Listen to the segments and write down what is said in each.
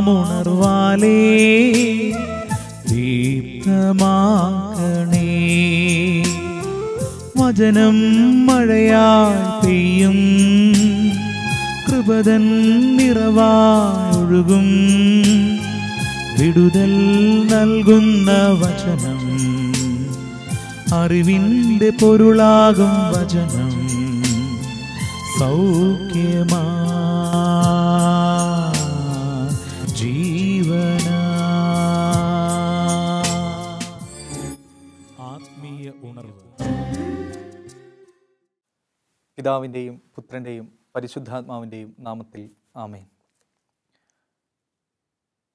ആത്മീയമാമുണർവാലേ ദീപ്തമാക്കണേ. വചനം മഴയാൽ പെയ്യും കൃപതൻ നിറവായൊഴുകും വിടുതൽ നൽകുന്ന വചനം അറിവിന്റെ പൊരുളാകും വചനം സൗഖ്യമാ. പിതാവിന്റെയും പുത്രന്റെയും പരിശുദ്ധാത്മാവിന്റെയും നാമത്തിൽ ആമേൻ.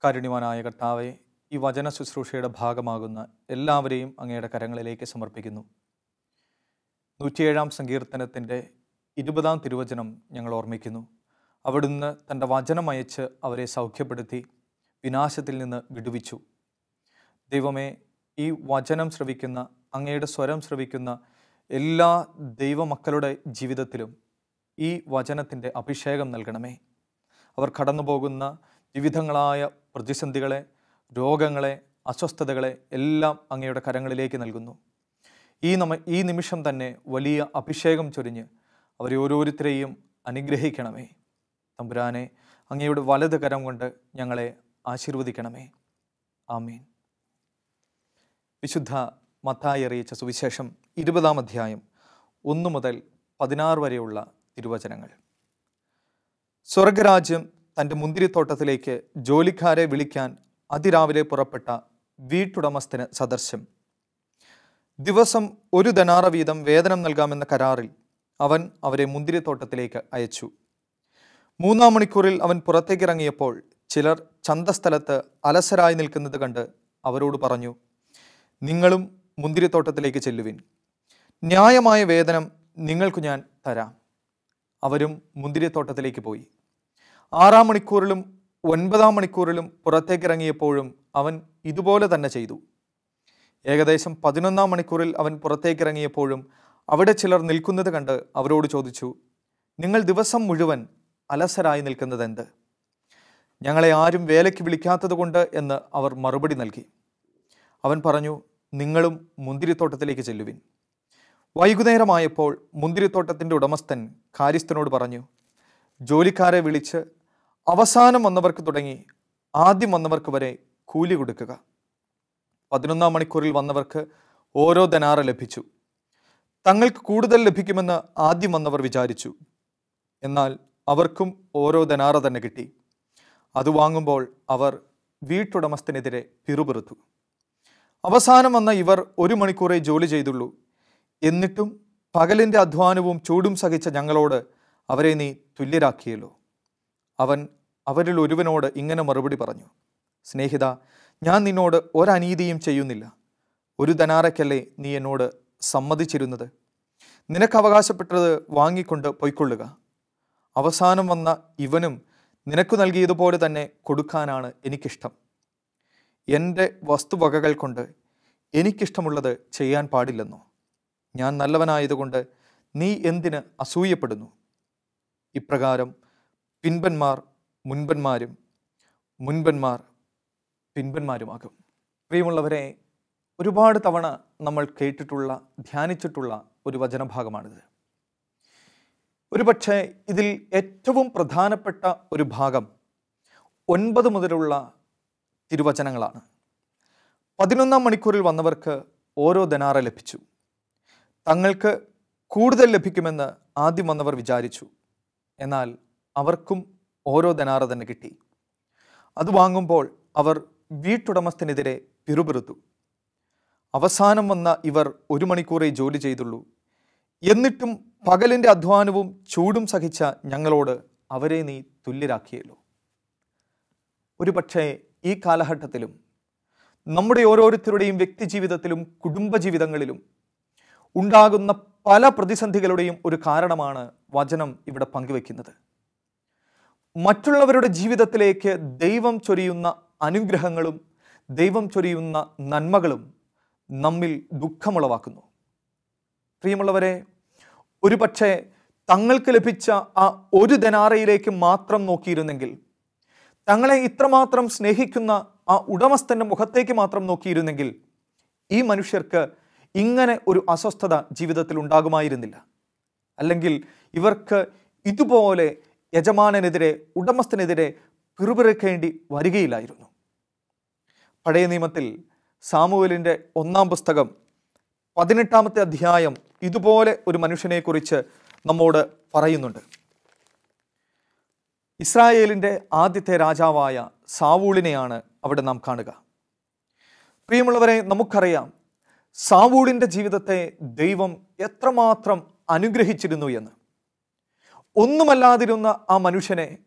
കാരുണ്യവാനായ കർത്താവെ ഈ വചന ശുശ്രൂഷയുടെ ഭാഗമാകുന്ന എല്ലാവരെയും അങ്ങയുടെ കരങ്ങളിലേക്ക് സമർപ്പിക്കുന്നു. നൂറ്റിയേഴാം സങ്കീർത്തനത്തിന്റെ ഇരുപതാം തിരുവചനം ഞങ്ങൾ ഓർമ്മിക്കുന്നു. അവിടുന്ന് തന്റെ വചനം അയച്ച് അവരെ സൗഖ്യപ്പെടുത്തി വിനാശത്തിൽ നിന്ന് വിടുവിച്ചു. ദൈവമേ ഈ വചനം ശ്രവിക്കുന്ന അങ്ങയുടെ സ്വരം ശ്രവിക്കുന്ന എല്ലാ ദൈവമക്കളുടെ ജീവിതത്തിലും ഈ വചനത്തിന്റെ അഭിഷേകം നൽകണമേ. അവർ കടന്നു പോകുന്ന വിവിധങ്ങളായ പ്രതിസന്ധികളെ രോഗങ്ങളെ അസ്വസ്ഥതകളെ എല്ലാം അങ്ങയുടെ കരങ്ങളിലേക്ക് നൽകുന്നു. ഈ നമ ഈ നിമിഷം തന്നെ വലിയ അഭിഷേകം ചൊരിഞ്ഞ് അവരെ ഓരോരുത്തരെയും അനുഗ്രഹിക്കണമേ. തമ്പുരാനെ അങ്ങയുടെ വലത് കരം കൊണ്ട് ഞങ്ങളെ ആശീർവദിക്കണമേ. ആമീൻ. വിശുദ്ധ മത്തായി അറിയിച്ച സുവിശേഷം ഇരുപതാം അധ്യായം ഒന്ന് മുതൽ പതിനാറ് വരെയുള്ള തിരുവചനങ്ങൾ. സ്വർഗരാജ്യം തന്റെ മുന്തിരിത്തോട്ടത്തിലേക്ക് ജോലിക്കാരെ വിളിക്കാൻ അതിരാവിലെ പുറപ്പെട്ട വീട്ടുടമസ്ഥന് സദർശം ദിവസം ഒരു ധനാറ വീതം വേതനം നൽകാമെന്ന കരാറിൽ അവൻ അവരെ മുന്തിരിത്തോട്ടത്തിലേക്ക് അയച്ചു. മൂന്നാം മണിക്കൂറിൽ അവൻ പുറത്തേക്ക് ഇറങ്ങിയപ്പോൾ ചിലർ ചന്തസ്ഥലത്ത് അലസരായി നിൽക്കുന്നത് കണ്ട് അവരോട് പറഞ്ഞു നിങ്ങളും മുന്തിരിത്തോട്ടത്തിലേക്ക് ചെല്ലുവിൻ. ന്യായമായ വേതനം നിങ്ങൾക്ക് ഞാൻ തരാം. അവരും മുന്തിരിത്തോട്ടത്തിലേക്ക് പോയി. ആറാം മണിക്കൂറിലും ഒൻപതാം മണിക്കൂറിലും പുറത്തേക്കിറങ്ങിയപ്പോഴും അവൻ ഇതുപോലെ തന്നെ ചെയ്തു. ഏകദേശം പതിനൊന്നാം മണിക്കൂറിൽ അവൻ പുറത്തേക്കിറങ്ങിയപ്പോഴും അവിടെ ചിലർ നിൽക്കുന്നത് കണ്ട് അവരോട് ചോദിച്ചു നിങ്ങൾ ദിവസം മുഴുവൻ അലസരായി നിൽക്കുന്നത് എന്ത്? ഞങ്ങളെ ആരും വേലയ്ക്ക് വിളിക്കാത്തതുകൊണ്ട് എന്ന് അവർ മറുപടി നൽകി. അവൻ പറഞ്ഞു നിങ്ങളും മുന്തിരിത്തോട്ടത്തിലേക്ക് ചെല്ലുവിൻ. വൈകുന്നേരമായപ്പോൾ മുന്തിരിത്തോട്ടത്തിന്റെ ഉടമസ്ഥൻ കാര്യസ്ഥനോട് പറഞ്ഞു ജോലിക്കാരെ വിളിച്ച് അവസാനം വന്നവർക്ക് തുടങ്ങി ആദ്യം വന്നവർക്ക് വരെ കൂലി കൊടുക്കുക. പതിനൊന്നാം മണിക്കൂറിൽ വന്നവർക്ക് ഓരോ ധനാറ ലഭിച്ചു. തങ്ങൾക്ക് കൂടുതൽ ലഭിക്കുമെന്ന് ആദ്യം വന്നവർ വിചാരിച്ചു. എന്നാൽ അവർക്കും ഓരോ ധനാറ തന്നെ കിട്ടി. അത് വാങ്ങുമ്പോൾ അവർ വീട്ടുടമസ്ഥനെതിരെ പിറുപിറുത്തു. അവസാനം വന്ന ഇവർ ഒരു മണിക്കൂറേ ജോലി ചെയ്തുള്ളൂ. എന്നിട്ടും പകലിന്റെ അധ്വാനവും ചൂടും സഹിച്ച ഞങ്ങളോട് അവരെ നീ തുല്യരാക്കിയല്ലോ. അവൻ അവരിൽ ഒരുവനോട് ഇങ്ങനെ മറുപടി പറഞ്ഞു. സ്നേഹിത ഞാൻ നിന്നോട് ഒരനീതിയും ചെയ്യുന്നില്ല. ഒരു ധനാറയ്ക്കല്ലേ നീ എന്നോട് സമ്മതിച്ചിരുന്നത്? നിനക്ക് അവകാശപ്പെട്ടത് വാങ്ങിക്കൊണ്ട് പൊയ്ക്കൊള്ളുക. അവസാനം വന്ന ഇവനും നിനക്ക് നൽകിയതുപോലെ തന്നെ കൊടുക്കാനാണ് എനിക്കിഷ്ടം. എന്റെ വസ്തുവകകൾ കൊണ്ട് എനിക്കിഷ്ടമുള്ളത് ചെയ്യാൻ പാടില്ലെന്നോ? ഞാൻ നല്ലവനായതുകൊണ്ട് നീ എന്തിന് അസൂയപ്പെടുന്നു? ഇപ്രകാരം പിൻപന്മാർ മുൻപന്മാരും മുൻപന്മാർ പിൻപന്മാരുമാകും. പ്രിയമുള്ളവരെ ഒരുപാട് തവണ നമ്മൾ കേട്ടിട്ടുള്ള ധ്യാനിച്ചിട്ടുള്ള ഒരു വചനഭാഗമാണിത്. ഒരുപക്ഷെ ഇതിൽ ഏറ്റവും പ്രധാനപ്പെട്ട ഒരു ഭാഗം ഒൻപത് മുതലുള്ള തിരുവചനങ്ങളാണ്. പതിനൊന്നാം മണിക്കൂറിൽ വന്നവർക്ക് ഓരോ ധനാറ ലഭിച്ചു. തങ്ങൾക്ക് കൂടുതൽ ലഭിക്കുമെന്ന് ആദ്യം വന്നവർ വിചാരിച്ചു. എന്നാൽ അവർക്കും ഓരോ ധനാറ തന്നെ കിട്ടി. അത് വാങ്ങുമ്പോൾ അവർ വീട്ടുടമസ്ഥനെതിരെ പിറുപിറുത്തു. അവസാനം വന്ന ഇവർ ഒരു മണിക്കൂറേ ജോലി ചെയ്തുള്ളൂ. എന്നിട്ടും പകലിന്റെ അധ്വാനവും ചൂടും സഹിച്ച ഞങ്ങളോട് അവരെ നീ തുല്യരാക്കിയല്ലോ. ഒരുപക്ഷെ ഈ കാലഘട്ടത്തിലും നമ്മുടെ ഓരോരുത്തരുടെയും വ്യക്തിജീവിതത്തിലും കുടുംബജീവിതങ്ങളിലും ഉണ്ടാകുന്ന പല പ്രതിസന്ധികളുടെയും ഒരു കാരണമാണ് വചനം ഇവിടെ പങ്കുവെക്കുന്നത്. മറ്റുള്ളവരുടെ ജീവിതത്തിലേക്ക് ദൈവം ചൊരിയുന്ന അനുഗ്രഹങ്ങളും ദൈവം ചൊരിയുന്ന നന്മകളും നമ്മിൽ ദുഃഖമുളവാക്കുന്നു. പ്രിയമുള്ളവരെ ഒരു പക്ഷേ തങ്ങൾക്ക് ലഭിച്ച ആ ഒരു ധനാറയിലേക്ക് മാത്രം നോക്കിയിരുന്നെങ്കിൽ തങ്ങളെ ഇത്രമാത്രം സ്നേഹിക്കുന്ന ആ ഉടമസ്ഥന്റെ മുഖത്തേക്ക് മാത്രം നോക്കിയിരുന്നെങ്കിൽ ഈ മനുഷ്യർക്ക് ഇങ്ങനെ ഒരു അസ്വസ്ഥത ജീവിതത്തിൽ ഉണ്ടാകുമായിരുന്നില്ല. അല്ലെങ്കിൽ ഇവർക്ക് ഇതുപോലെ യജമാനനെതിരെ ഉടമസ്ഥനെതിരെ പിറുപിറുക്കേണ്ടി വരികയില്ലായിരുന്നു. പഴയ നിയമത്തിൽ സാമുവലിന്റെ ഒന്നാം പുസ്തകം പതിനെട്ടാമത്തെ അധ്യായം ഇതുപോലെ ഒരു മനുഷ്യനെക്കുറിച്ച് നമ്മോട് പറയുന്നുണ്ട്. ഇസ്രായേലിന്റെ ആദ്യത്തെ രാജാവായ സാവൂളിനെയാണ് അവിടെ നാം കാണുക. പ്രിയമുള്ളവരെ നമുക്കറിയാം സാവൂളിന്റെ ജീവിതത്തെ ദൈവം എത്രമാത്രം അനുഗ്രഹിച്ചിരുന്നു എന്ന്. ഒന്നുമല്ലാതിരുന്ന ആ മനുഷ്യനെ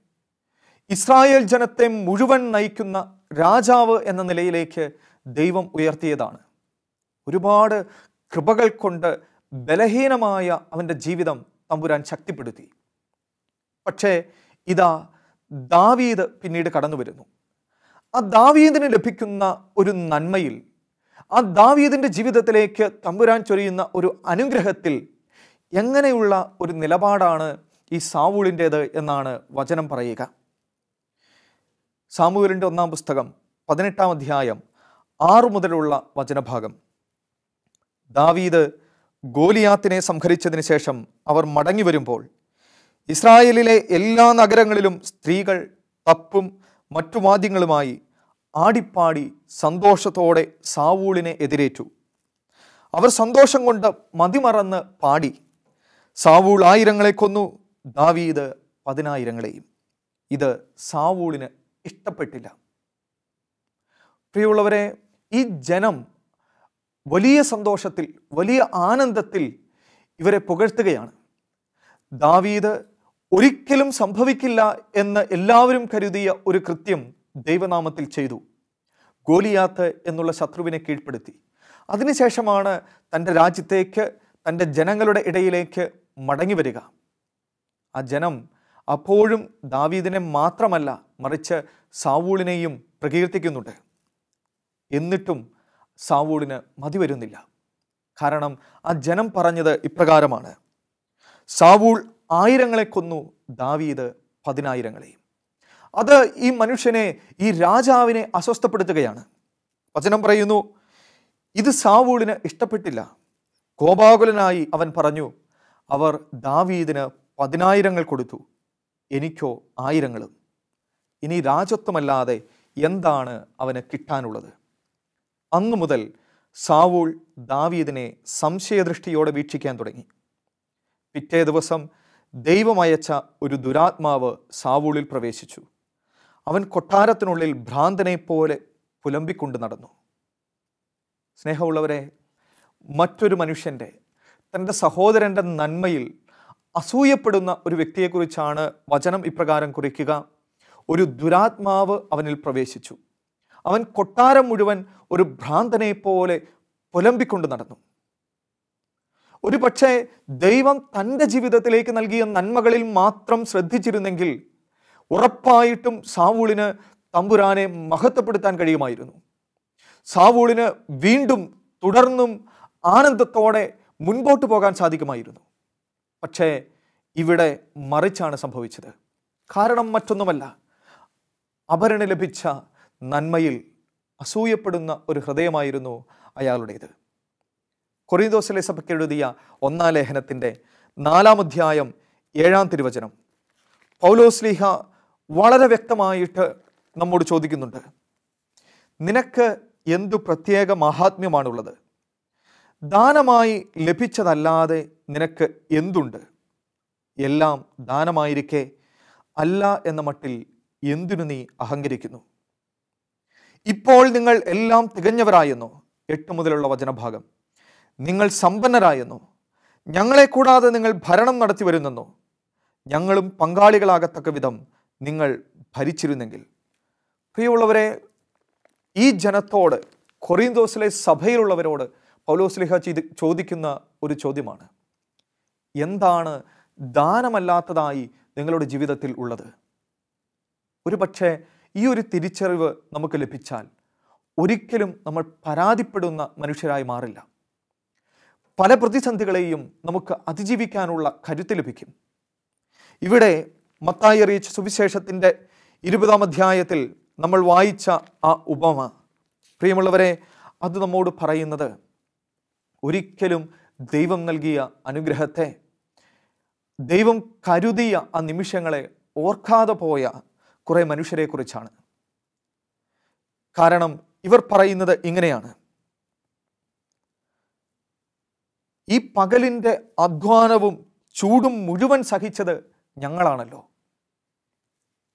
ഇസ്രായേൽ ജനത്തെ മുഴുവൻ നയിക്കുന്ന രാജാവ് എന്ന നിലയിലേക്ക് ദൈവം ഉയർത്തിയതാണ്. ഒരുപാട് കൃപകൾ കൊണ്ട് ബലഹീനമായ അവന്റെ ജീവിതം തമ്പുരാൻ ശക്തിപ്പെടുത്തി. പക്ഷേ ഇതാ ദാവീദ് പിന്നീട് കടന്നു വരുന്നു ആ ദാവീദിന് ലഭിക്കുന്ന ഒരു നന്മയിൽ ആ ദാവീദിന്റെ ജീവിതത്തിലേക്ക് തമ്പുരാൻ ചൊരിയുന്ന ഒരു അനുഗ്രഹത്തിൽ എങ്ങനെയുള്ള ഒരു നിലപാടാണ് ഈ സാവൂളിന്റേത് എന്നാണ് വചനം പറയുക. സാമൂഹലിന്റെ ഒന്നാം പുസ്തകം പതിനെട്ടാം അധ്യായം ആറു മുതലുള്ള വചനഭാഗം. ദാവീദ് ഗോലിയാത്തിനെ സംഹരിച്ചതിന് ശേഷം അവർ മടങ്ങി വരുമ്പോൾ ഇസ്രായേലിലെ എല്ലാ നഗരങ്ങളിലും സ്ത്രീകൾ തപ്പും മറ്റു വാദ്യങ്ങളുമായി ആടിപ്പാടി സന്തോഷത്തോടെ സാവൂളിനെ എതിരേറ്റു. അവർ സന്തോഷം കൊണ്ട് മതിമറന്ന് പാടി. സാവൂൾ ആയിരങ്ങളെ കൊന്നു ദാവീദ് പതിനായിരങ്ങളെയും. ഇത് സാവൂളിന് ഇഷ്ടപ്പെട്ടില്ല. പ്രിയമുള്ളവരെ ഈ ജനം വലിയ സന്തോഷത്തിൽ വലിയ ആനന്ദത്തിൽ ഇവരെ പുകഴ്ത്തുകയാണ്. ദാവീദ് ഒരിക്കലും സംഭവിക്കില്ല എന്ന് എല്ലാവരും കരുതിയ ഒരു കൃത്യം ദൈവനാമത്തിൽ ചെയ്തു. ഗോലിയാത്ത് എന്നുള്ള ശത്രുവിനെ കീഴ്പ്പെടുത്തി. അതിനുശേഷമാണ് തന്റെ രാജ്യത്തേക്ക് തന്റെ ജനങ്ങളുടെ ഇടയിലേക്ക് മടങ്ങി വരിക. ആ ജനം അപ്പോഴും ദാവീദിനെ മാത്രമല്ല മറിച്ച് സാവൂളിനെയും പ്രകീർത്തിക്കുന്നുണ്ട്. എന്നിട്ടും സാവൂളിന് മതി വരുന്നില്ല. കാരണം ആ ജനം പറഞ്ഞത് ഇപ്രകാരമാണ്. സാവൂൾ ആയിരങ്ങളെ കൊന്നു ദാവീദ് പതിനായിരങ്ങളെയും. അത് ഈ മനുഷ്യനെ ഈ രാജാവിനെ അസ്വസ്ഥപ്പെടുത്തുകയാണ്. വചനം പറയുന്നു ഇത് സാവൂളിന് ഇഷ്ടപ്പെട്ടില്ല. കോപാകുലനായി അവൻ പറഞ്ഞു അവർ ദാവീദിന് പതിനായിരങ്ങൾ കൊടുത്തു എനിക്കോ ആയിരങ്ങളും. ഇനി രാജത്വമല്ലാതെ എന്താണ് അവന് കിട്ടാനുള്ളത്? അന്നു മുതൽ സാവൂൾ ദാവീദിനെ സംശയദൃഷ്ടിയോടെ വീക്ഷിക്കാൻ തുടങ്ങി. പിറ്റേ ദിവസം ദൈവമയച്ച ഒരു ദുരാത്മാവ് സാവൂളിൽ പ്രവേശിച്ചു. അവൻ കൊട്ടാരത്തിനുള്ളിൽ ഭ്രാന്തനെപ്പോലെ പുലമ്പിക്കൊണ്ട് നടന്നു. സ്നേഹമുള്ളവരെ മറ്റൊരു മനുഷ്യന്റെ തന്റെ സഹോദരന്റെ നന്മയിൽ അസൂയപ്പെടുന്ന ഒരു വ്യക്തിയെക്കുറിച്ചാണ് വചനം ഇപ്രകാരം കുറിക്കുക. ഒരു ദുരാത്മാവ് അവനിൽ പ്രവേശിച്ചു. അവൻ കൊട്ടാരം മുഴുവൻ ഒരു ഭ്രാന്തനെപ്പോലെ പുലമ്പിക്കൊണ്ട് നടന്നു. ഒരു പക്ഷേ ദൈവം തന്റെ ജീവിതത്തിലേക്ക് നൽകിയ നന്മകളിൽ മാത്രം ശ്രദ്ധിച്ചിരുന്നെങ്കിൽ ഉറപ്പായിട്ടും സാവൂളിന് തമ്പുരാനെ മഹത്വപ്പെടുത്താൻ കഴിയുമായിരുന്നു. സാവൂളിന് വീണ്ടും തുടർന്നും ആനന്ദത്തോടെ മുൻപോട്ട് പോകാൻ സാധിക്കുമായിരുന്നു. പക്ഷേ ഇവിടെ മറിച്ചാണ് സംഭവിച്ചത്. കാരണം മറ്റൊന്നുമല്ല. അപരന് ലഭിച്ച നന്മയിൽ അസൂയപ്പെടുന്ന ഒരു ഹൃദയമായിരുന്നു അയാളുടേത്. കൊറിന്തോസിലെ സഭയ്ക്ക് എഴുതിയ ഒന്നാം ലേഖനത്തിന്റെ നാലാം അധ്യായം ഏഴാം തിരുവചനം. പൗലോസ്ലീഹ വളരെ വ്യക്തമായിട്ട് നമ്മോട് ചോദിക്കുന്നുണ്ട്. നിനക്ക് എന്തു പ്രത്യേക മഹാത്മ്യമാണുള്ളത്? ദാനമായി ലഭിച്ചതല്ലാതെ നിനക്ക് എന്തുണ്ട്? എല്ലാം ദാനമായിരിക്കെ അല്ല എന്ന മട്ടിൽ എന്തിനു നീ അഹങ്കരിക്കുന്നു? ഇപ്പോൾ നിങ്ങൾ എല്ലാം തികഞ്ഞവരായെന്നോ? എട്ട് മുതലുള്ള വചനഭാഗം. നിങ്ങൾ സമ്പന്നരായെന്നോ. ഞങ്ങളെ കൂടാതെ നിങ്ങൾ ഭരണം നടത്തി വരുന്നെന്നോ. ഞങ്ങളും പങ്കാളികളാകത്തക്ക വിധം നിങ്ങൾ ഭരിച്ചിരുന്നെങ്കിൽ. പ്രിയമുള്ളവരെ ഈ ജനത്തോട് കൊറിന്തോസിലെ സഭയിലുള്ളവരോട് പൗലോസ്ലിഹ ചെയ്ത് ചോദിക്കുന്ന ഒരു ചോദ്യമാണ്. എന്താണ് ദാനമല്ലാത്തതായി നിങ്ങളുടെ ജീവിതത്തിൽ ഉള്ളത്? ഒരു പക്ഷേ ഈ ഒരു തിരിച്ചറിവ് നമുക്ക് ലഭിച്ചാൽ ഒരിക്കലും നമ്മൾ പരാതിപ്പെടുന്ന മനുഷ്യരായി മാറില്ല. പല പ്രതിസന്ധികളെയും നമുക്ക് അതിജീവിക്കാനുള്ള കരുത്ത് ലഭിക്കും. ഇവിടെ മത്തായി അറിയിച്ച സുവിശേഷത്തിന്റെ ഇരുപതാം അധ്യായത്തിൽ നമ്മൾ വായിച്ച ആ ഉപമ. പ്രിയമുള്ളവരെ അത് നമ്മോട് പറയുന്നത് ഒരിക്കലും ദൈവം നൽകിയ അനുഗ്രഹത്തെ ദൈവം കരുതിയ ആ നിമിഷങ്ങളെ ഓർക്കാതെ പോയ കുറേ മനുഷ്യരെക്കുറിച്ചാണ്. കാരണം ഇവർ പറയുന്നത് ഇങ്ങനെയാണ്. ഈ പകലിന്റെ അധ്വാനവും ചൂടും മുഴുവൻ സഹിച്ചത് ഞങ്ങളാണല്ലോ.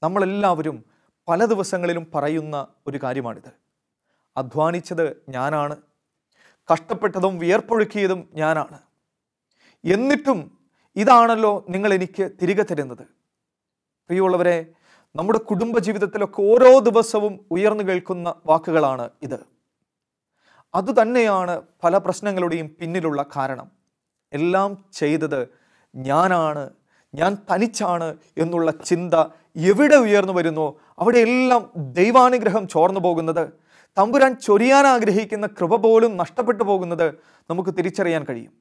നമ്മളെല്ലാവരും പല ദിവസങ്ങളിലും പറയുന്ന ഒരു കാര്യമാണിത്. അധ്വാനിച്ചത് ഞാനാണ്. കഷ്ടപ്പെട്ടതും വിയർപ്പൊഴുക്കിയതും ഞാനാണ്. എന്നിട്ടും ഇതാണല്ലോ നിങ്ങൾ എനിക്ക് തിരികെ തരുന്നത്. പ്രിയമുള്ളവരെ നമ്മുടെ കുടുംബ ജീവിതത്തിലൊക്കെ ഓരോ ദിവസവും ഉയർന്നു കേൾക്കുന്ന വാക്കുകളാണ് ഇത്. അതുതന്നെയാണ് പല പ്രശ്നങ്ങളുടെയും പിന്നിലുള്ള കാരണം. എല്ലാം ചെയ്തത് ഞാനാണ് ഞാൻ തനിച്ചാണ് എന്നുള്ള ചിന്ത എവിടെ ഉയർന്നു വരുന്നോ? അവിടെയെല്ലാം ദൈവാനുഗ്രഹം ചോർന്നു പോകുന്നത് തമ്പുരാൻ ചൊരിയാൻ ആഗ്രഹിക്കുന്ന കൃപ പോലും നഷ്ടപ്പെട്ടു പോകുന്നത് നമുക്ക് തിരിച്ചറിയാൻ കഴിയും.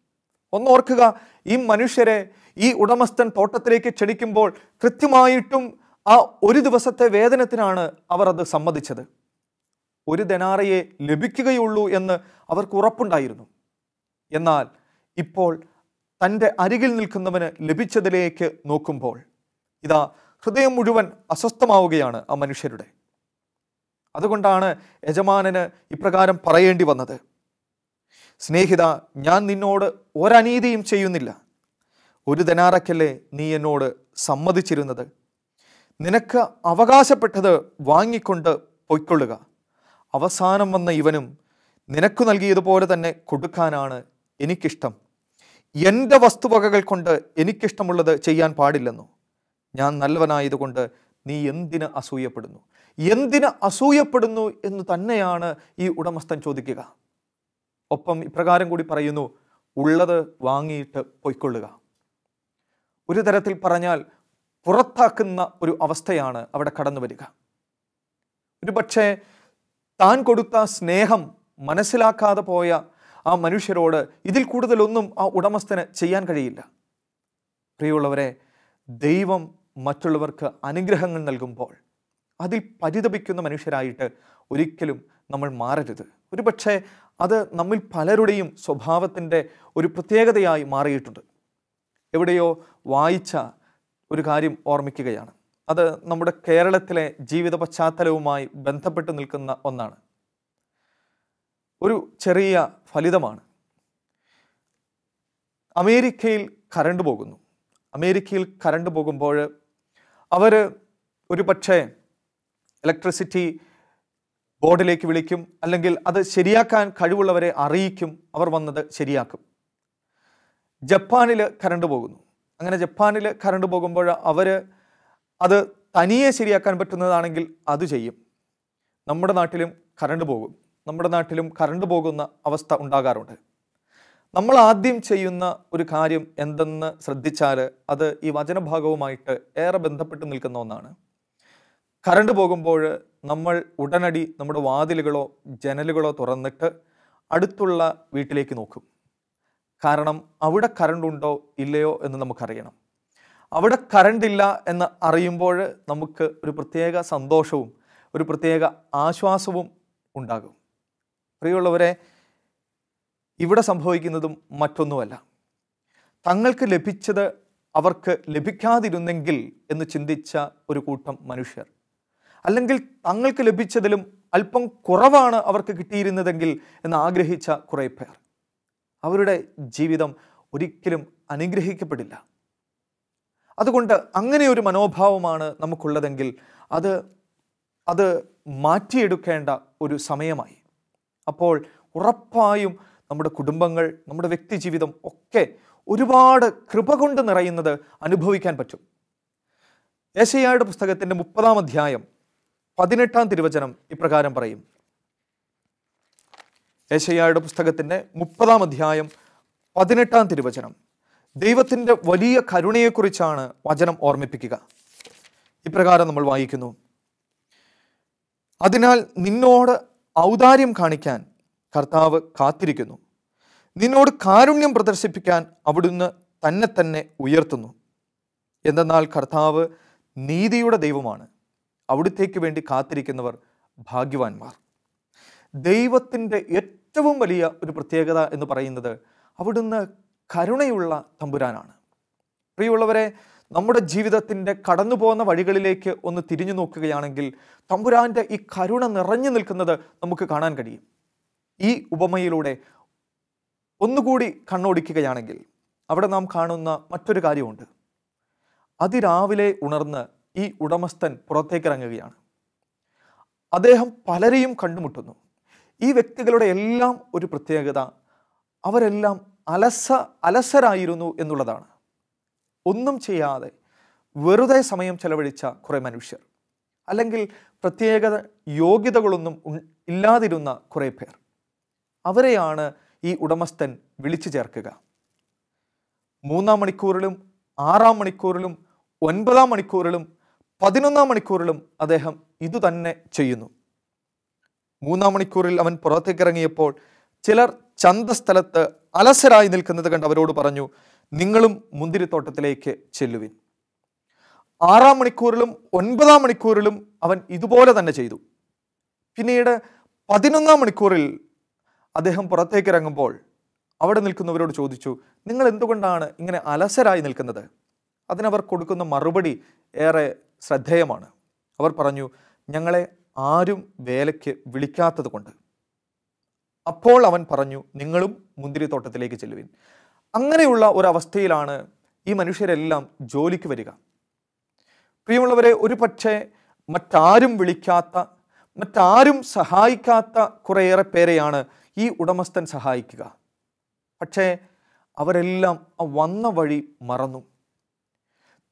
ഒന്നോർക്കുക ഈ മനുഷ്യരെ ഈ ഉടമസ്ഥൻ തോട്ടത്തിലേക്ക് ക്ഷണിക്കുമ്പോൾ കൃത്യമായിട്ടും ആ ഒരു ദിവസത്തെ വേതനത്തിനാണ് അവർ അത് സമ്മതിച്ചത്. ഒരു ദനാറയെ ലഭിക്കുകയുള്ളൂ എന്ന് അവർക്ക് ഉറപ്പുണ്ടായിരുന്നു. എന്നാൽ ഇപ്പോൾ തന്റെ അരികിൽ നിൽക്കുന്നവന് ലഭിച്ചതിലേക്ക് നോക്കുമ്പോൾ ഇതാ ഹൃദയം മുഴുവൻ അസ്വസ്ഥമാവുകയാണ് ആ മനുഷ്യരുടെ. അതുകൊണ്ടാണ് യജമാനന് ഇപ്രകാരം പറയേണ്ടി വന്നത്. സ്നേഹിത ഞാൻ നിന്നോട് ഒരനീതിയും ചെയ്യുന്നില്ല. ഒരു ദനാറയ്ക്കല്ലേ നീ എന്നോട് സമ്മതിച്ചിരുന്നത്? നിനക്ക് അവകാശപ്പെട്ടത് വാങ്ങിക്കൊണ്ട് പൊയ്ക്കൊള്ളുക. അവസാനം വന്ന ഇവനും നിനക്ക് നൽകിയതുപോലെ തന്നെ കൊടുക്കാനാണ് എനിക്കിഷ്ടം. എന്റെ വസ്തുവകകൾ കൊണ്ട് എനിക്കിഷ്ടമുള്ളത് ചെയ്യാൻ പാടില്ലെന്നു? ഞാൻ നല്ലവനായതുകൊണ്ട് നീ എന്തിന് അസൂയപ്പെടുന്നു? എന്തിന് അസൂയപ്പെടുന്നു എന്ന് തന്നെയാണ് ഈ ഉടമസ്ഥൻ ചോദിക്കുക. ഒപ്പം ഇപ്രകാരം കൂടി പറയുന്നു ഉള്ളത് വാങ്ങിയിട്ട് പൊയ്ക്കൊള്ളുക. ഒരു തരത്തിൽ പറഞ്ഞാൽ പുറത്താക്കുന്ന ഒരു അവസ്ഥയാണ് അവിടെ കടന്നു വരിക ഒരു പക്ഷേ താൻ കൊടുത്ത സ്നേഹം മനസ്സിലാക്കാതെ പോയ ആ മനുഷ്യരോട് ഇതിൽ കൂടുതലൊന്നും ആ ഉടമസ്ഥന് ചെയ്യാൻ കഴിയില്ല. പ്രിയമുള്ളവരെ ദൈവം മറ്റുള്ളവർക്ക് അനുഗ്രഹങ്ങൾ നൽകുമ്പോൾ അതിൽ പരിതപിക്കുന്ന മനുഷ്യരായിട്ട് ഒരിക്കലും നമ്മൾ മാറരുത്. ഒരു പക്ഷേ അത് നമ്മിൽ പലരുടെയും സ്വഭാവത്തിന്റെ ഒരു പ്രത്യേകതയായി മാറിയിട്ടുണ്ട്. എവിടെയോ വായിച്ച ഒരു കാര്യം ഓർമ്മിക്കുകയാണ്. അത് നമ്മുടെ കേരളത്തിലെ ജീവിത പശ്ചാത്തലവുമായി ബന്ധപ്പെട്ട് നിൽക്കുന്ന ഒന്നാണ്. ഒരു ചെറിയ ഫലിതമാണ്. അമേരിക്കയിൽ കറണ്ട് പോകുന്നു. അമേരിക്കയിൽ കറണ്ട് പോകുമ്പോൾ അവർ ഒരു പക്ഷേ ഇലക്ട്രിസിറ്റി ബോർഡിലേക്ക് വിളിക്കും അല്ലെങ്കിൽ അത് ശരിയാക്കാൻ കഴിവുള്ളവരെ അറിയിക്കും അവർ വന്നത് ശരിയാക്കും. ജപ്പാനിൽ കറണ്ട് പോകുന്നു. അങ്ങനെ ജപ്പാനിൽ കറണ്ട് പോകുമ്പോൾ അവർ അത് തനിയെ ശരിയാക്കാൻ പറ്റുന്നതാണെങ്കിൽ അത് ചെയ്യും. നമ്മുടെ നാട്ടിലും കറണ്ട് പോകും. നമ്മുടെ നാട്ടിലും കറണ്ട് പോകുന്ന അവസ്ഥ ഉണ്ടാകാറുണ്ട്. നമ്മൾ ആദ്യം ചെയ്യുന്ന ഒരു കാര്യം എന്തെന്ന് ശ്രദ്ധിച്ചാൽ അത് ഈ വചനഭാഗവുമായിട്ട് ഏറെ ബന്ധപ്പെട്ട് നിൽക്കുന്ന ഒന്നാണ്. കറണ്ട് പോകുമ്പോൾ നമ്മൾ ഉടനടി നമ്മുടെ വാതിലുകളോ ജനലുകളോ തുറന്നിട്ട് അടുത്തുള്ള വീട്ടിലേക്ക് നോക്കും. കാരണം അവിടെ കറണ്ട് ഉണ്ടോ ഇല്ലയോ എന്ന് നമുക്കറിയണം. അവിടെ കറണ്ട് ഇല്ല എന്ന് അറിയുമ്പോൾ നമുക്ക് ഒരു പ്രത്യേക സന്തോഷവും ഒരു പ്രത്യേക ആശ്വാസവും ഉണ്ടാകും. പ്രിയമുള്ളവരെ ഇവിടെ സംഭവിക്കുന്നതും മറ്റൊന്നുമല്ല. തങ്ങൾക്ക് ലഭിച്ചത് അവർക്ക് ലഭിക്കാതിരുന്നെങ്കിൽ എന്ന് ചിന്തിച്ച ഒരു കൂട്ടം മനുഷ്യർ അല്ലെങ്കിൽ തങ്ങൾക്ക് ലഭിച്ചതിലും അല്പം കുറവാണ് അവർക്ക് കിട്ടിയിരുന്നതെങ്കിൽ എന്ന് ആഗ്രഹിച്ച കുറേ പേർ അവരുടെ ജീവിതം ഒരിക്കലും അനുഗ്രഹിക്കപ്പെടില്ല. അതുകൊണ്ട് അങ്ങനെ ഒരു മനോഭാവമാണ് നമുക്കുള്ളതെങ്കിൽ അത് അത് മാറ്റിയെടുക്കേണ്ട ഒരു സമയമായി. അപ്പോൾ ഉറപ്പായും നമ്മുടെ കുടുംബങ്ങൾ നമ്മുടെ വ്യക്തിജീവിതം ഒക്കെ ഒരുപാട് കൃപ കൊണ്ട് നിറയുന്നത് അനുഭവിക്കാൻ പറ്റും. ഏശയ്യായുടെ പുസ്തകത്തിന്റെ മുപ്പതാം അധ്യായം പതിനെട്ടാം തിരുവചനം ഇപ്രകാരം പറയും. ഏശയ്യായുടെ പുസ്തകത്തിന്റെ മുപ്പതാം അധ്യായം പതിനെട്ടാം തിരുവചനം. ദൈവത്തിന്റെ വലിയ കരുണയെക്കുറിച്ചാണ് വചനം ഓർമ്മിപ്പിക്കുക. ഇപ്രകാരം നമ്മൾ വായിക്കുന്നു. അതിനാൽ നിന്നോട് ഔദാര്യം കാണിക്കാൻ കർത്താവ് കാത്തിരിക്കുന്നു. നിന്നോട് കാരുണ്യം പ്രദർശിപ്പിക്കാൻ അവിടുന്ന് തന്നെ തന്നെ ഉയർത്തുന്നു. എന്തെന്നാൽ കർത്താവ് നീതിയുടെ ദൈവമാണ്. അവിടുത്തേക്ക് വേണ്ടി കാത്തിരിക്കുന്നവർ ഭാഗ്യവാന്മാർ. ദൈവത്തിന്റെ ഏറ്റവും വലിയ ഒരു പ്രത്യേകത എന്ന് പറയുന്നത് അവിടുന്ന് കരുണയുള്ള തമ്പുരാനാണ്. പ്രിയമുള്ളവരെ നമ്മുടെ ജീവിതത്തിന്റെ കടന്നു പോകുന്ന വഴികളിലേക്ക് ഒന്ന് തിരിഞ്ഞു നോക്കുകയാണെങ്കിൽ തമ്പുരാന്റെ ഈ കരുണ നിറഞ്ഞു നിൽക്കുന്നത് നമുക്ക് കാണാൻ കഴിയും. ഈ ഉപമയിലൂടെ ഒന്നുകൂടി കണ്ണോടിക്കുകയാണെങ്കിൽ അവിടെ നാം കാണുന്ന മറ്റൊരു കാര്യമുണ്ട്. അതിരാവിലെ ഉണർന്ന് ഈ ഉടമസ്ഥൻ പുറത്തേക്കിറങ്ങുകയാണ്. അദ്ദേഹം പലരെയും കണ്ടുമുട്ടുന്നു. ഈ വ്യക്തികളുടെ എല്ലാം ഒരു പ്രത്യേകത അവരെല്ലാം അലസ അലസരായിരുന്നു എന്നുള്ളതാണ്. ഒന്നും ചെയ്യാതെ വെറുതെ സമയം ചെലവഴിച്ച കുറേ മനുഷ്യർ. അല്ലെങ്കിൽ പ്രത്യേക യോഗ്യതകളൊന്നും ഇല്ലാതിരുന്ന കുറേ പേർ. അവരെയാണ് ഈ ഉടമസ്ഥൻ വിളിച്ചു ചേർക്കുക. മൂന്നാം മണിക്കൂറിലും ആറാം മണിക്കൂറിലും ഒൻപതാം മണിക്കൂറിലും പതിനൊന്നാം മണിക്കൂറിലും അദ്ദേഹം ഇതുതന്നെ ചെയ്യുന്നു. മൂന്നാം മണിക്കൂറിൽ അവൻ പുറത്തേക്കിറങ്ങിയപ്പോൾ ചിലർ ചന്തസ്ഥലത്ത് അലസരായി നിൽക്കുന്നത് കണ്ട് അവരോട് പറഞ്ഞു നിങ്ങളും മുന്തിരിത്തോട്ടത്തിലേക്ക് ചെല്ലുവിൻ. ആറാം മണിക്കൂറിലും ഒൻപതാം മണിക്കൂറിലും അവൻ ഇതുപോലെ തന്നെ ചെയ്തു. പിന്നീട് പതിനൊന്നാം മണിക്കൂറിൽ അദ്ദേഹം പുറത്തേക്ക് ഇറങ്ങുമ്പോൾ അവിടെ നിൽക്കുന്നവരോട് ചോദിച്ചു നിങ്ങൾ എന്തുകൊണ്ടാണ് ഇങ്ങനെ അലസരായി നിൽക്കുന്നത്? അതിനവർ കൊടുക്കുന്ന മറുപടി ഏറെ ശ്രദ്ധേയമാണ്. അവർ പറഞ്ഞു ഞങ്ങളെ ആരും വേലയ്ക്ക് വിളിക്കാത്തത് കൊണ്ട് അപ്പോൾ അവൻ പറഞ്ഞു നിങ്ങളും മുന്തിരിത്തോട്ടത്തിലേക്ക് ചെല്ലുവിൻ. അങ്ങനെയുള്ള ഒരവസ്ഥയിലാണ് ഈ മനുഷ്യരെല്ലാം ജോലിക്ക് വരിക. പ്രിയമുള്ളവരെ ഒരു പക്ഷേ മറ്റാരും വിളിക്കാത്ത മറ്റാരും സഹായിക്കാത്ത കുറേയേറെ പേരെയാണ് ഈ ഉടമസ്ഥൻ സഹായിക്കുക. പക്ഷേ അവരെല്ലാം ആ വന്ന വഴി മറന്നു.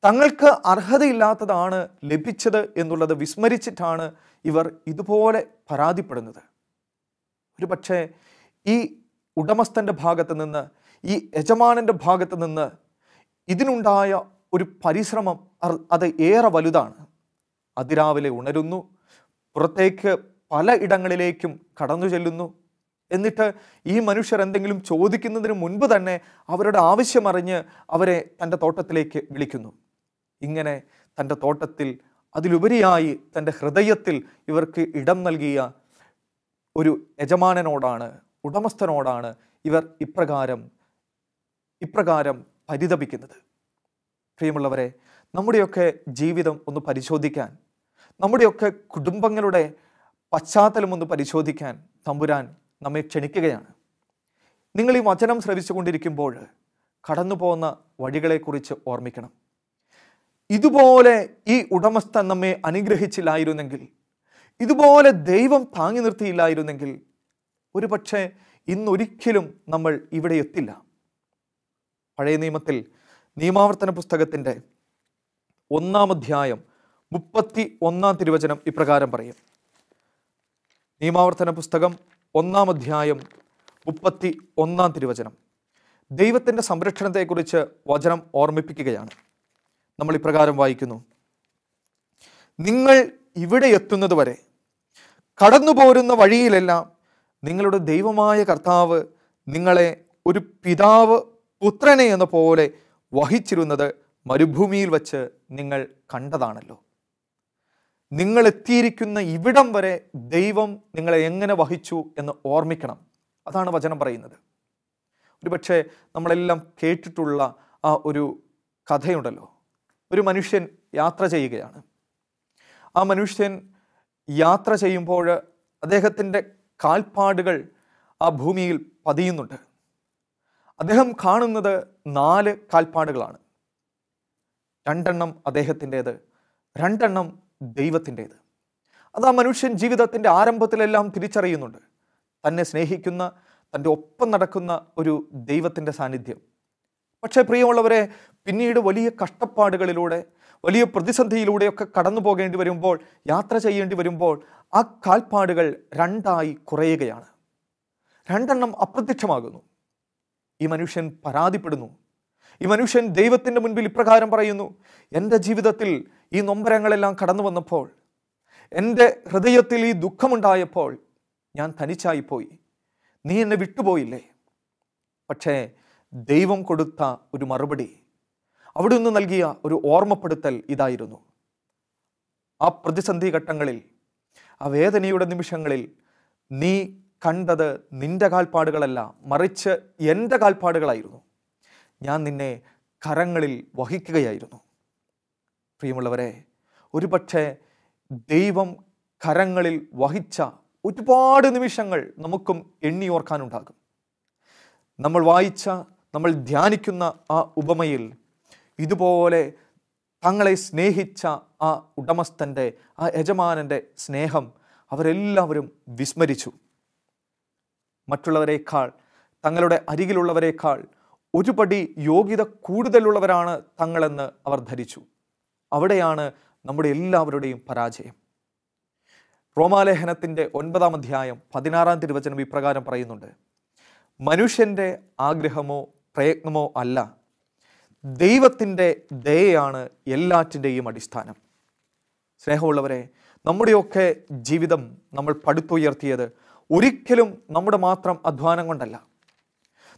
തങ്ങൾക്ക് അർഹതയില്ലാത്തതാണ് ലഭിച്ചത് എന്നുള്ളത് വിസ്മരിച്ചിട്ടാണ് ഇവർ ഇതുപോലെ പരാതിപ്പെടുന്നത്. ഒരു പക്ഷേ ഈ ഉടമസ്ഥന്റെ ഭാഗത്ത് നിന്ന് ഈ യജമാനന്റെ ഭാഗത്ത് നിന്ന് ഇതിനുണ്ടായ ഒരു പരിശ്രമം അത് ഏറെ വലുതാണ്. അതിരാവിലെ ഉണരുന്നു പുറത്തേക്ക് പല ഇടങ്ങളിലേക്കും കടന്നു ചെല്ലുന്നു. എന്നിട്ട് ഈ മനുഷ്യർ എന്തെങ്കിലും ചോദിക്കുന്നതിന് മുൻപ് തന്നെ അവരുടെ ആവശ്യമറിഞ്ഞ് അവരെ തന്റെ തോട്ടത്തിലേക്ക് വിളിക്കുന്നു. ഇങ്ങനെ തന്റെ തോട്ടത്തിൽ അതിലുപരിയായി തന്റെ ഹൃദയത്തിൽ ഇവർക്ക് ഇടം നൽകിയ ഒരു യജമാനനോടാണ് ഉടമസ്ഥനോടാണ് ഇവർ ഇപ്രകാരം ഇപ്രകാരം പരിതപിക്കുന്നത്. പ്രിയമുള്ളവരെ നമ്മുടെയൊക്കെ ജീവിതം ഒന്ന് പരിശോധിക്കാൻ നമ്മുടെയൊക്കെ കുടുംബങ്ങളുടെ പശ്ചാത്തലം ഒന്ന് പരിശോധിക്കാൻ തമ്പുരാൻ നമ്മെ ക്ഷണിക്കുകയാണ്. നിങ്ങൾ ഈ വചനം ശ്രവിച്ചുകൊണ്ടിരിക്കുമ്പോൾ കടന്നു പോകുന്ന വഴികളെക്കുറിച്ച് ഓർമ്മിക്കണം. ഇതുപോലെ ഈ ഉടമസ്ഥൻ നമ്മെ അനുഗ്രഹിച്ചില്ലായിരുന്നെങ്കിൽ ഇതുപോലെ ദൈവം താങ്ങി നിർത്തിയില്ലായിരുന്നെങ്കിൽ ഒരുപക്ഷെ ഇന്നൊരിക്കലും നമ്മൾ ഇവിടെ എത്തില്ല. പഴയ നിയമത്തിൽ നിയമാവർത്തന പുസ്തകത്തിന്റെ ഒന്നാം അധ്യായം മുപ്പത്തി ഒന്നാം തിരുവചനം ഇപ്രകാരം പറയും. നിയമാവർത്തന പുസ്തകം ഒന്നാം അധ്യായം മുപ്പത്തി ഒന്നാം തിരുവചനം. ദൈവത്തിന്റെ സംരക്ഷണത്തെക്കുറിച്ച് വചനം ഓർമ്മിപ്പിക്കുകയാണ്. നമ്മൾ ഇപ്രകാരം വായിക്കുന്നു. നിങ്ങൾ ഇവിടെ എത്തുന്നത് വരെ കടന്നു പോരുന്ന വഴിയിലെല്ലാം നിങ്ങളുടെ ദൈവമായ കർത്താവ് നിങ്ങളെ ഒരു പിതാവ് പുത്രനെ എന്ന പോലെ വഹിച്ചിരുന്നത് മരുഭൂമിയിൽ വച്ച് നിങ്ങൾ കണ്ടതാണല്ലോ. നിങ്ങൾ എത്തിയിരിക്കുന്ന ഇവിടം വരെ ദൈവം നിങ്ങളെ എങ്ങനെ വഹിച്ചു എന്ന് ഓർമ്മിക്കണം. അതാണ് വചനം പറയുന്നത്. ഒരുപക്ഷെ നമ്മളെല്ലാം കേട്ടിട്ടുള്ള ആ ഒരു കഥയുണ്ടല്ലോ. ഒരു മനുഷ്യൻ യാത്ര ചെയ്യുകയാണ്. ആ മനുഷ്യൻ യാത്ര ചെയ്യുമ്പോൾ അദ്ദേഹത്തിന്റെ കാൽപ്പാടുകൾ ആ ഭൂമിയിൽ പതിയുന്നുണ്ട്. അദ്ദേഹം കാണുന്നത് നാല് കാൽപ്പാടുകളാണ്. രണ്ടെണ്ണം അദ്ദേഹത്തിന്റേത് രണ്ടെണ്ണം ദൈവത്തിന്റേത്. അത് ആ മനുഷ്യൻ ജീവിതത്തിന്റെ ആരംഭത്തിലെല്ലാം തിരിച്ചറിയുന്നുണ്ട്. തന്നെ സ്നേഹിക്കുന്ന തന്റെ ഒപ്പം നടക്കുന്ന ഒരു ദൈവത്തിന്റെ സാന്നിധ്യം. പക്ഷേ പ്രിയമുള്ളവരെ പിന്നീട് വലിയ കഷ്ടപ്പാടുകളിലൂടെ വലിയ പ്രതിസന്ധിയിലൂടെയൊക്കെ കടന്നു പോകേണ്ടി വരുമ്പോൾ യാത്ര ചെയ്യേണ്ടി വരുമ്പോൾ ആ കാൽപ്പാടുകൾ രണ്ടായി കുറയുകയാണ്. രണ്ടെണ്ണം അപ്രത്യക്ഷമാകുന്നു. ഈ മനുഷ്യൻ പരാതിപ്പെടുന്നു. ഈ മനുഷ്യൻ ദൈവത്തിന്റെ മുൻപിൽ ഇപ്രകാരം പറയുന്നു എന്റെ ജീവിതത്തിൽ ഈ നൊമ്പരങ്ങളെല്ലാം കടന്നു വന്നപ്പോൾ എന്റെ ഹൃദയത്തിൽ ഈ ദുഃഖമുണ്ടായപ്പോൾ ഞാൻ തനിച്ചായിപ്പോയി. നീ എന്നെ വിട്ടുപോയില്ലേ? പക്ഷേ ദൈവം കൊടുത്ത ഒരു മറുപടി അവിടെ നിന്ന് നൽകിയ ഒരു ഓർമ്മപ്പെടുത്തൽ ഇതായിരുന്നു. ആ പ്രതിസന്ധി ഘട്ടങ്ങളിൽ ആ വേദനയുടെ നിമിഷങ്ങളിൽ നീ കണ്ടത് നിന്റെ കാൽപ്പാടുകളല്ല മറിച്ച് എന്റെ കാൽപ്പാടുകളായിരുന്നു. ഞാൻ നിന്നെ കരങ്ങളിൽ വഹിക്കുകയായിരുന്നു. പ്രിയമുള്ളവരെ ഒരുപക്ഷെ ദൈവം കരങ്ങളിൽ വഹിച്ച ഒരുപാട് നിമിഷങ്ങൾ നമുക്കും എണ്ണി ഓർക്കാനുണ്ടാകും നമ്മൾ വായിച്ച നമ്മൾ ധ്യാനിക്കുന്ന ആ ഉപമയിൽ ഇതുപോലെ തങ്ങളെ സ്നേഹിച്ച ആ ഉടമസ്ഥന്റെ ആ യജമാനന്റെ സ്നേഹം അവരെല്ലാവരും വിസ്മരിച്ചു. മറ്റുള്ളവരെക്കാൾ തങ്ങളുടെ അരികിലുള്ളവരെക്കാൾ ഒരുപടി യോഗ്യത കൂടുതലുള്ളവരാണ് തങ്ങളെന്ന് അവർ ധരിച്ചു. അവിടെയാണ് നമ്മുടെ എല്ലാവരുടെയും പരാജയം. റോമാലേഖനത്തിന്റെ ഒൻപതാം അധ്യായം പതിനാറാം തിരുവചനം ഇപ്രകാരം പറയുന്നുണ്ട്. മനുഷ്യന്റെ ആഗ്രഹമോ പ്രയത്നമോ അല്ല. ദൈവത്തിന്റെ ദയയാണ് എല്ലാറ്റിന്റെയും അടിസ്ഥാനം. സ്നേഹമുള്ളവരെ നമ്മുടെയൊക്കെ ജീവിതം നമ്മൾ പടുത്തുയർത്തിയത് ഒരിക്കലും നമ്മുടെ മാത്രം അധ്വാനം കൊണ്ടല്ല.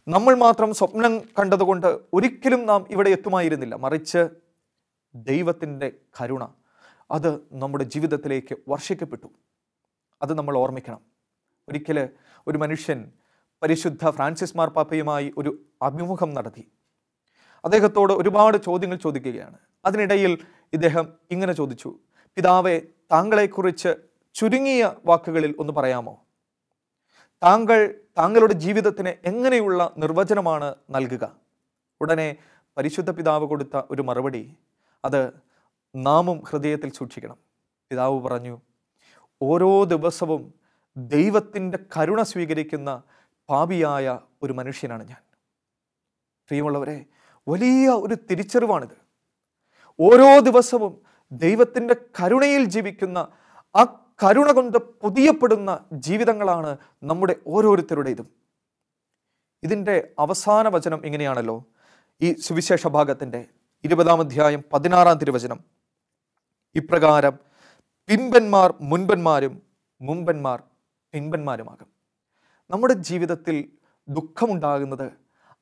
നമ്മൾ മാത്രം സ്വപ്നം കണ്ടതുകൊണ്ട് ഒരിക്കലും നാം ഇവിടെ എത്തുമായിരുന്നില്ല. മറിച്ച് ദൈവത്തിന്റെ കരുണ അത് നമ്മുടെ ജീവിതത്തിലേക്ക് വർഷിക്കപ്പെട്ടു. അത് നമ്മൾ ഓർമ്മിക്കണം. ഒരിക്കൽ ഒരു മനുഷ്യൻ പരിശുദ്ധ ഫ്രാൻസിസ് മാർപ്പാപ്പയുമായി ഒരു അഭിമുഖം നടത്തി. അദ്ദേഹത്തോട് ഒരുപാട് ചോദ്യങ്ങൾ ചോദിക്കുകയാണ്. അതിനിടയിൽ ഇദ്ദേഹം ഇങ്ങനെ ചോദിച്ചു പിതാവെ താങ്കളെക്കുറിച്ച് ചുരുങ്ങിയ വാക്കുകളിൽ ഒന്ന് പറയാമോ? താങ്കൾ താങ്കളുടെ ജീവിതത്തിന് എങ്ങനെയുള്ള നിർവചനമാണ് നൽകുക? ഉടനെ പരിശുദ്ധ പിതാവ് കൊടുത്ത ഒരു മറുപടി അത് നാമും ഹൃദയത്തിൽ സൂക്ഷിക്കണം. പിതാവ് പറഞ്ഞു ഓരോ ദിവസവും ദൈവത്തിന്റെ കരുണ സ്വീകരിക്കുന്ന പാപിയായ ഒരു മനുഷ്യനാണ് ഞാൻ. പ്രിയമുള്ളവരെ വലിയ ഒരു തിരിച്ചറിവാണിത്. ഓരോ ദിവസവും ദൈവത്തിന്റെ കരുണയിൽ ജീവിക്കുന്ന ആ കരുണ കൊണ്ട് പുതിയപ്പെടുന്ന ജീവിതങ്ങളാണ് നമ്മുടെ ഓരോരുത്തരുടേതും. ഇതിന്റെ അവസാന വചനം ഇങ്ങനെയാണല്ലോ. ഈ സുവിശേഷ ഭാഗത്തിന്റെ ഇരുപതാം അധ്യായം പതിനാറാം തിരുവചനം. ഇപ്രകാരം പിൻപന്മാർ മുൻപന്മാരും മുമ്പന്മാർ പിൻപന്മാരുമാകും. നമ്മുടെ ജീവിതത്തിൽ ദുഃഖമുണ്ടാകുന്നത്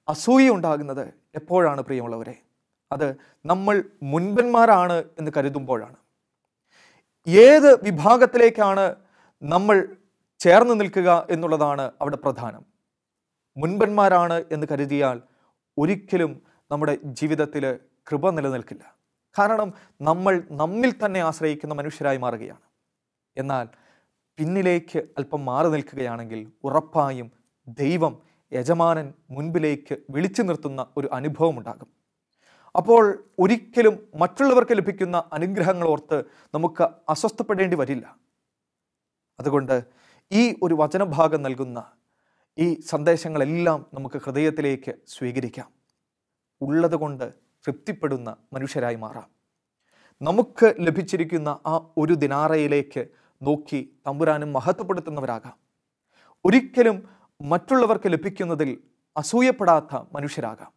അസൂയ ഉണ്ടാകുന്നത് എപ്പോഴാണ് പ്രിയമുള്ളവരെ? അത് നമ്മൾ മുൻപന്മാരാണ് എന്ന് കരുതുമ്പോഴാണ്. ഏത് വിഭാഗത്തിലേക്കാണ് നമ്മൾ ചേർന്ന് നിൽക്കുക എന്നുള്ളതാണ് അവിടെ പ്രധാനം. മുൻപന്മാരാണ് എന്ന് കരുതിയാൽ ഒരിക്കലും നമ്മുടെ ജീവിതത്തിൽ കൃപ നിലനിൽക്കില്ല. കാരണം നമ്മൾ നമ്മിൽ തന്നെ ആശ്രയിക്കുന്ന മനുഷ്യരായി മാറുകയാണ്. എന്നാൽ പിന്നിലേക്ക് അല്പം മാറി നിൽക്കുകയാണെങ്കിൽ ഉറപ്പായും ദൈവം യജമാനൻ മുൻപിലേക്ക് വിളിച്ചു നിർത്തുന്ന ഒരു അനുഭവം ഉണ്ടാകും അപ്പോൾ ഒരിക്കലും മറ്റുള്ളവർക്ക് ലഭിക്കുന്ന അനുഗ്രഹങ്ങൾ ഓർത്ത് നമുക്ക് അസ്വസ്ഥപ്പെടേണ്ടി വരില്ല. അതുകൊണ്ട് ഈ ഒരു വചനഭാഗം നൽകുന്ന ഈ സന്ദേശങ്ങളെല്ലാം നമുക്ക് ഹൃദയത്തിലേക്ക് സ്വീകരിക്കാം. ഉള്ളതുകൊണ്ട് തൃപ്തിപ്പെടുന്ന മനുഷ്യരായി മാറാം. നമുക്ക് ലഭിച്ചിരിക്കുന്ന ആ ഒരു ദിനാറയിലേക്ക് നോക്കി തമ്പുരാനും മഹത്വപ്പെടുത്തുന്നവരാകാം. ഒരിക്കലും മറ്റുള്ളവർക്ക് ലഭിക്കുന്നതിൽ അസൂയപ്പെടാത്ത മനുഷ്യരാകാം.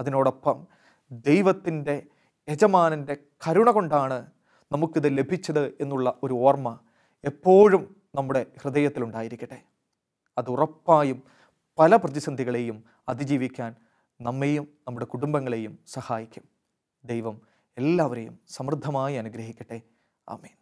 അതിനോടൊപ്പം ദൈവത്തിന്റെ യജമാനന്റെ കരുണ കൊണ്ടാണ് നമുക്കിത് ലഭിച്ചത് എന്നുള്ള ഒരു ഓർമ്മ എപ്പോഴും നമ്മുടെ ഹൃദയത്തിലുണ്ടായിരിക്കട്ടെ. അത് ഉറപ്പായും പല പ്രതിസന്ധികളെയും അതിജീവിക്കാൻ നമ്മെയും നമ്മുടെ കുടുംബങ്ങളെയും സഹായിക്കും. ദൈവം എല്ലാവരെയും സമൃദ്ധമായി അനുഗ്രഹിക്കട്ടെ. ആമേൻ.